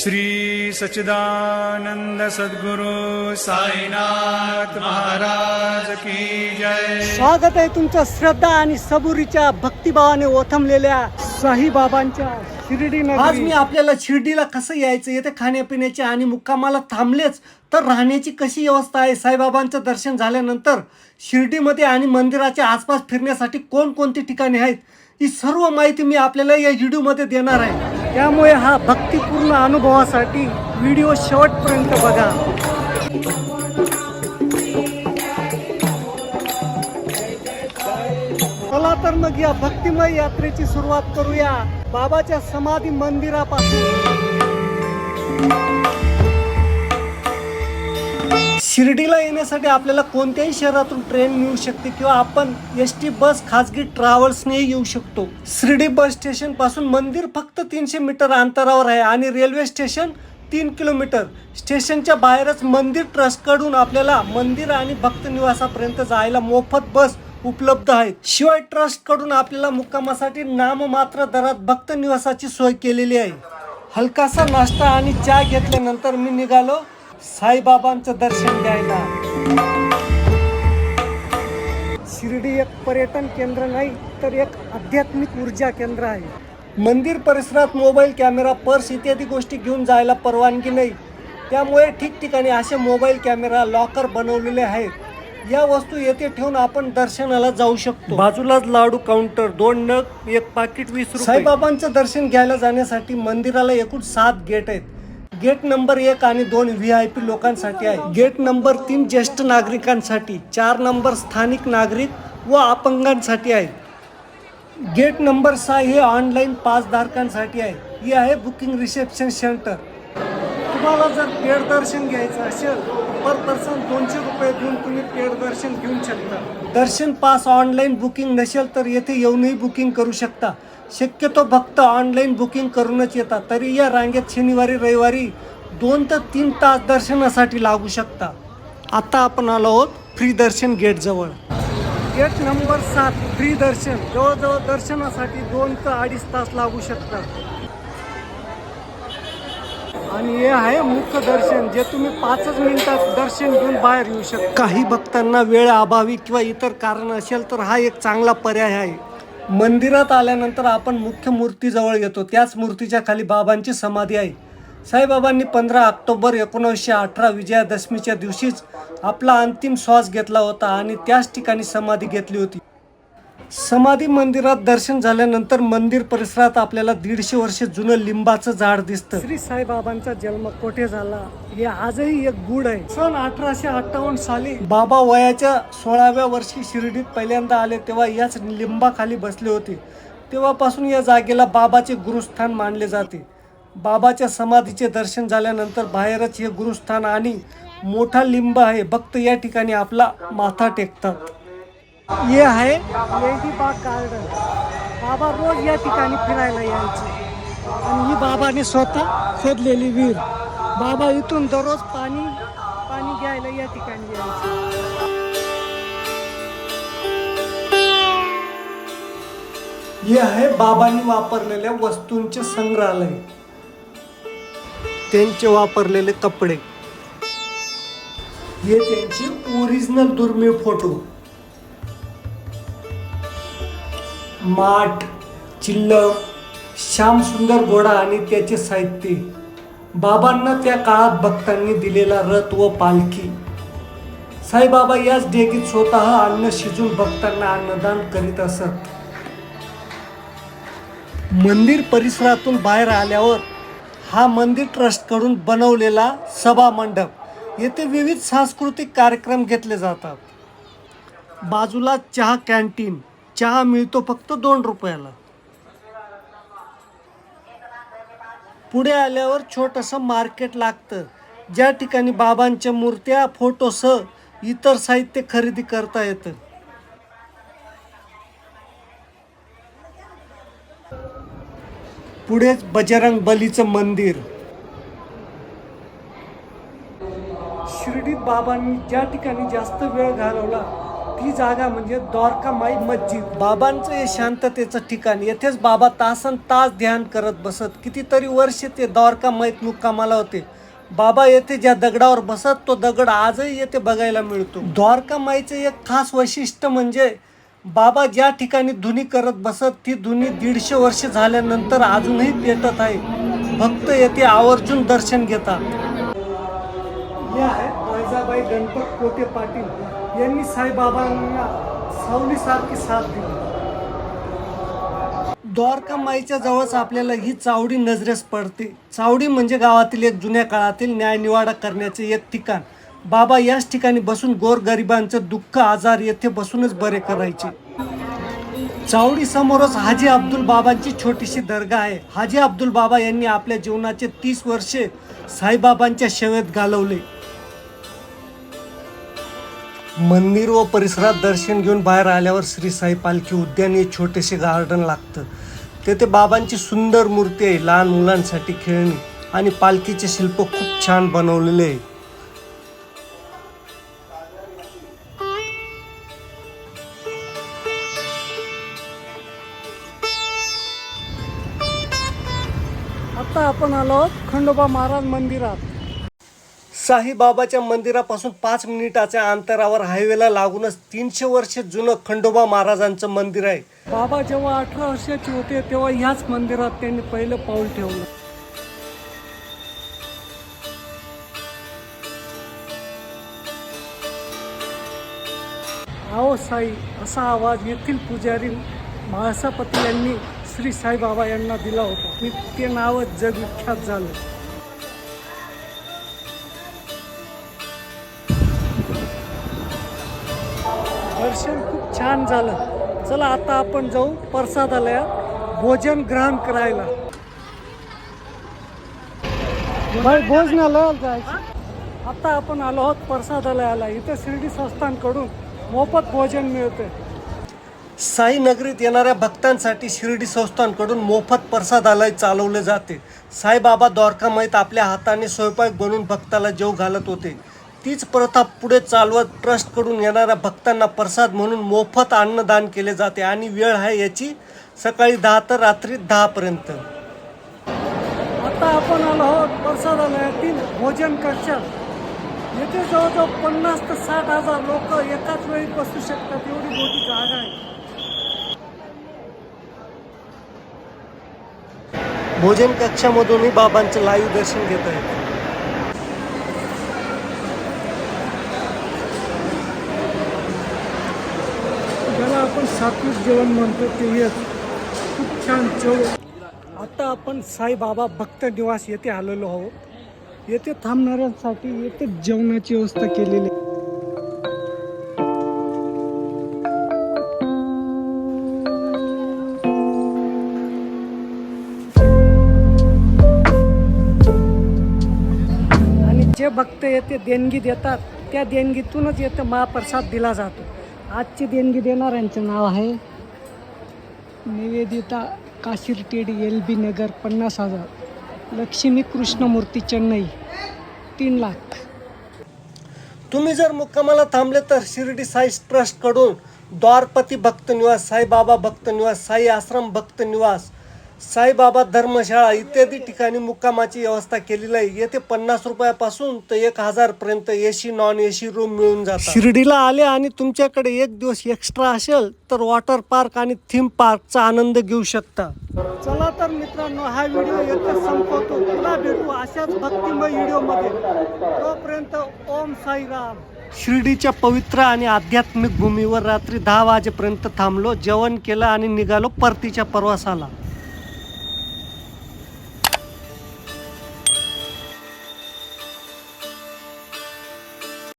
श्री सच्चिदानंद सद्गुरु साईनाथ महाराज की जय। स्वागत आहे तुमचं श्रद्धा आणि सबुरीच्या भक्तिभावाने ओथंबलेल्या साईबाबांच्या शिर्डी आज मी आपल्याला शिर्डीला कसं यायचं येथे खाण्यापिण्याचे आणि मुक्कामाला थांबलेच तर राहण्याची कशी व्यवस्था आहे साईबाबांचं दर्शन झाल्यानंतर शिर्डीमध्ये आणि मंदिराच्या आसपास फिरण्यासाठी कोणकोणती ठिकाणे आहेत ही सर्व माहिती मी आपल्याला या व्हिडिओमध्ये देणार आहे. त्यामुळे हा भक्तिपूर्ण अनुभवासाठी व्हिडिओ शेवटपर्यंत बघा. चला तर मग या भक्तिमय यात्रेची सुरुवात करूया. बाबाच्या समाधी मंदिरापासून. शिर्डीला येण्यासाठी आपल्याला कोणत्याही शहरातून ट्रेन मिळू शकते किंवा आपण एस टी बस खाजगी ट्रॅव्हल्सने येऊ शकतो. शिर्डी बस स्टेशनपासून मंदिर फक्त तीनशे मीटर अंतरावर आहे आणि रेल्वे स्टेशन तीन किलोमीटर स्टेशनच्या बाहेरच मंदिर ट्रस्टकडून आपल्याला मंदिर आणि भक्त निवासापर्यंत जायला मोफत बस उपलब्ध आहेत. शिवाय ट्रस्टकडून आपल्याला मुक्कामासाठी नाममात्र दरात भक्त निवासाची सोय केलेली आहे. हलकासा नाश्ता आणि चहा घेतल्यानंतर मी निघालो. साईबाबांचं दर्शन घ्यायला. शिर्डी एक पर्यटन केंद्र नाही तर एक आध्यात्मिक ऊर्जा केंद्र आहे. मंदिर परिसरात मोबाईल कॅमेरा पर्स इत्यादी गोष्टी घेऊन जायला परवानगी नाही. त्यामुळे ठिकठिकाणी असे मोबाईल कॅमेरा लॉकर बनवलेले आहेत. या वस्तू येथे ठेवून आपण दर्शनाला जाऊ शकतो. बाजूलाच लाडू काउंटर दोन नग एक पाकिट वीस साईबाबांचं दर्शन घ्यायला जाण्यासाठी मंदिराला एकूण सात गेट आहेत. गेट नंबर एक आणि दोन व्ही आय पी लोकांसाठी आहे. गेट नंबर तीन ज्येष्ठ नागरिकांसाठी चार नंबर स्थानिक नागरिक व अपंगांसाठी आहे. गेट नंबर सहा हे ऑनलाईन पासधारकांसाठी आहे. ही आहे बुकिंग रिसेप्शन सेंटर. तुम्हाला जर पेड दर्शन घ्यायचं असेल पर पर्सन दोनशे रुपये देऊन तुम्ही पेड दर्शन घेऊ शकता. दर्शन पास ऑनलाईन बुकिंग नसेल तर येथे येऊनही बुकिंग करू शकता. शक्यतो फक्त ऑनलाईन बुकिंग करूनच येतात तरी या रांगेत शनिवारी रविवारी दोन ते तीन तास दर्शनासाठी लागू शकता. आता आपण आलो आहोत फ्री दर्शन गेट जवळ. गेट नंबर सात फ्री दर्शन. जवळजवळ दर्शनासाठी दोन ते अडीच तास लागू शकतात. आणि हे आहे मुख्य दर्शन जे तुम्ही पाचच मिनिटात दर्शन घेऊन बाहेर येऊ शकता. काही भक्तांना वेळ अभावी किंवा इतर कारण असेल तर हा एक चांगला पर्याय आहे. मंदिरात आल्यानंतर आपण मुख्य मूर्तीजवळ येतो. त्याच मूर्तीच्या खाली बाबांची समाधी आहे. साईबाबांनी पंधरा ऑक्टोबर एकोणीसशे अठरा विजयादशमीच्या दिवशीच आपला अंतिम श्वास घेतला होता आणि त्याच ठिकाणी समाधी घेतली होती. समाधी मंदिरात दर्शन झाल्यानंतर मंदिर परिसरात आपल्याला दीडशे वर्ष जुनं लिंबाचं झाड दिसतं. श्री साईबाबांचा जन्म कोठे झाला? हे आजही एक गुढ आहे. सन अठराशे अठ्ठावन्न साली बाबा वयाच्या सोळाव्या वर्षी शिर्डीत पहिल्यांदा आले तेव्हा याच लिंबाखाली बसले होते. तेव्हापासून या जागेला बाबाचे गुरुस्थान मानले जाते. बाबाच्या समाधीचे दर्शन झाल्यानंतर बाहेरच हे गुरुस्थान आणि मोठा लिंब आहे. भक्त या ठिकाणी आपला माथा टेकतात. ये आहे लेडीबाग गार्डन। बाबा रोज या ठिकाणी फिरायला यायचे. आणि ही बाबाने स्वतः शोधलेली विहीर. बाबा इथून दररोज पाणी पाणी घ्यायला या ठिकाणी यायचे. हे आहे बाबांनी वापरलेल्या वस्तूंचे संग्रहालय. त्यांचे वापरलेले कपडे. हे त्यांचे ओरिजिनल दुर्मिळ फोटो माठ चिल्लम श्यामसुंदर घोडा आणि त्याचे साहित्य. बाबांना त्या काळात भक्तांनी दिलेला रथ व पालखी. साईबाबा याच डेगीत स्वतः अन्न शिजून भक्तांना अन्नदान करीत असत. मंदिर परिसरातून बाहेर आल्यावर हा मंदिर ट्रस्टकडून बनवलेला सभा मंडप. येथे विविध सांस्कृतिक कार्यक्रम घेतले जातात. बाजूला चहा कॅन्टीन चहा मिळतो फक्त दोन रुपयाला. पुढे आल्यावर छोटंसं मार्केट लागतं. ज्या ठिकाणी बाबांच्या मूर्त्या फोटोसह इतर साहित्य खरेदी करता येतं. पुढेच बजरंग बलीचं मंदिर. शिर्डीत बाबांनी ज्या ठिकाणी जास्त वेळ घालवला ती जागा म्हणजे द्वारकामाई मस्जिद. बाबांचं हे शांततेचं ठिकाण येथेच बाबा तासन तास ध्यान करत बसत. कितीतरी वर्ष ते द्वारकामाईत मुक्कामाला होते. बाबा येथे ज्या दगडावर बसत तो दगड आजही येथे बघायला मिळतो. द्वारकामाईचं एक खास वैशिष्ट्य म्हणजे बाबा ज्या ठिकाणी धुनी करत बसत ती धुनी दीडशे वर्ष झाल्यानंतर अजूनही पेटत आहे. भक्त येथे आवर्जून दर्शन घेतात. हे आहेत वैजाबाई गणपत कोटे पाटील. यांनी साईबाबांना सावलीसारखी साथ दिली. द्वारका माईच्या जवळच आपल्याला ही चावडी नजरेस पडते. चावडी म्हणजे गावातील एक जुन्या काळातील न्यायनिवाडा करण्याचे एक ठिकाण. बाबा याच ठिकाणी बसून गोरगरिबांचं दुःख आजार येथे बसूनच बरे करायचे. चावडी समोरच हाजी अब्दुल बाबांची छोटीशी दर्गा आहे. हाजी अब्दुल बाबा यांनी आपल्या जीवनाचे तीस वर्षे साईबाबांच्या सेवेत घालवले. मंदिर व परिसरात दर्शन घेऊन बाहेर आल्यावर श्री साई पालखी उद्यान हे छोटेसे गार्डन लागतं. तेथे बाबांची सुंदर मूर्ती आहे लहान मुलांसाठी खेळणी आणि पालखीचे शिल्प खूप छान बनवलेले आहे. आता आपण आलो आहोत खंडोबा महाराज मंदिरात. साईबाबाच्या मंदिरापासून पाच मिनिटाच्या अंतरावर हायवेला लागूनच तीनशे वर्ष जुनं खंडोबा महाराजांचं मंदिर आहे. बाबा जेव्हा अठरा वर्षाचे होते तेव्हा ह्याच मंदिरात त्यांनी पहिलं पाऊल ठेवलं. आओ साई असा आवाज येथील पुजारी महासापती यांनी श्री साईबाबा यांना दिला होता. आणि ते नावच जगविख्यात झालं. दर्शन खूप छान झालं. चला आता आपण जाऊ प्रसादालयात भोजन ग्रहण करायला. भाई भोजनालयात जायचं. आता आपण आलो आहोत प्रसादालयाला. इथं शिर्डी संस्थांकडून मोफत भोजन मिळते. साई नगरीत येणाऱ्या भक्तांसाठी शिर्डी संस्थांकडून मोफत प्रसादालय चालवले जाते. साईबाबा द्वारकामाईत आपल्या हाताने स्वयंपाक बनवून भक्ताला जेव घालत होते. तीच प्रथा पुढे चालवत ट्रस्टकडून येणाऱ्या भक्तांना प्रसाद म्हणून मोफत अन्नदान केले जाते आणि वेळ आहे याची सकाळी दहा तर रात्री दहापर्यंत आता आपण आलो आहोत प्रसादालयातील भोजन कक्षात. येथे जवळजवळ पन्नास ते साठ हजार लोक एकाच वेळी बसू शकतात एवढी मोठी जागा आहे. भोजन कक्षामधूनही बाबांचं लाईव्ह दर्शन घेता येतं ज्याला आपण सात्विक जेवण म्हणतो ते एक खूप छान चव. आता आपण साईबाबा भक्त निवास येथे आलेलो आहोत. येथे थांबणाऱ्यांसाठी येथे जेवणाची व्यवस्था केलेली आहे. आणि जे भक्त येते देणगी देतात त्या देणगीतूनच येथे महाप्रसाद दिला जातो. आजची देणगी देणाऱ्यांचं नाव आहे. निवेदिता काशीरटेडी एल बी नगर पन्नास हजार. लक्ष्मी कृष्णमूर्ती चेन्नई. तीन लाख. तुम्ही जर मुक्कामाला थांबले तर शिर्डी साई ट्रस्टकडून द्वारपती भक्त निवास साईबाबा भक्त निवास साई आश्रम भक्त निवास साईबाबा धर्मशाळा इत्यादी ठिकाणी मुक्कामाची व्यवस्था केलेली आहे. येथे पन्नास रुपयापासून तर एक हजार पर्यंत एसी नॉन एसी रूम मिळून जातात. शिर्डीला आले आणि तुमच्याकडे एक दिवस एक्स्ट्रा असेल तर वॉटर पार्क आणि थीम पार्कचा आनंद घेऊ शकता. चला तर मित्रांनो हा व्हिडिओ येथे संपवतो. पुन्हा भेटू अशाच भक्तिमय व्हिडिओमध्ये तोपर्यंत ओम साईराम. शिर्डीच्या पवित्र आणि आध्यात्मिक भूमीवर रात्री दहा वाजेपर्यंत थांबलो जेवण केलं आणि निघालो परतीच्या प्रवासाला.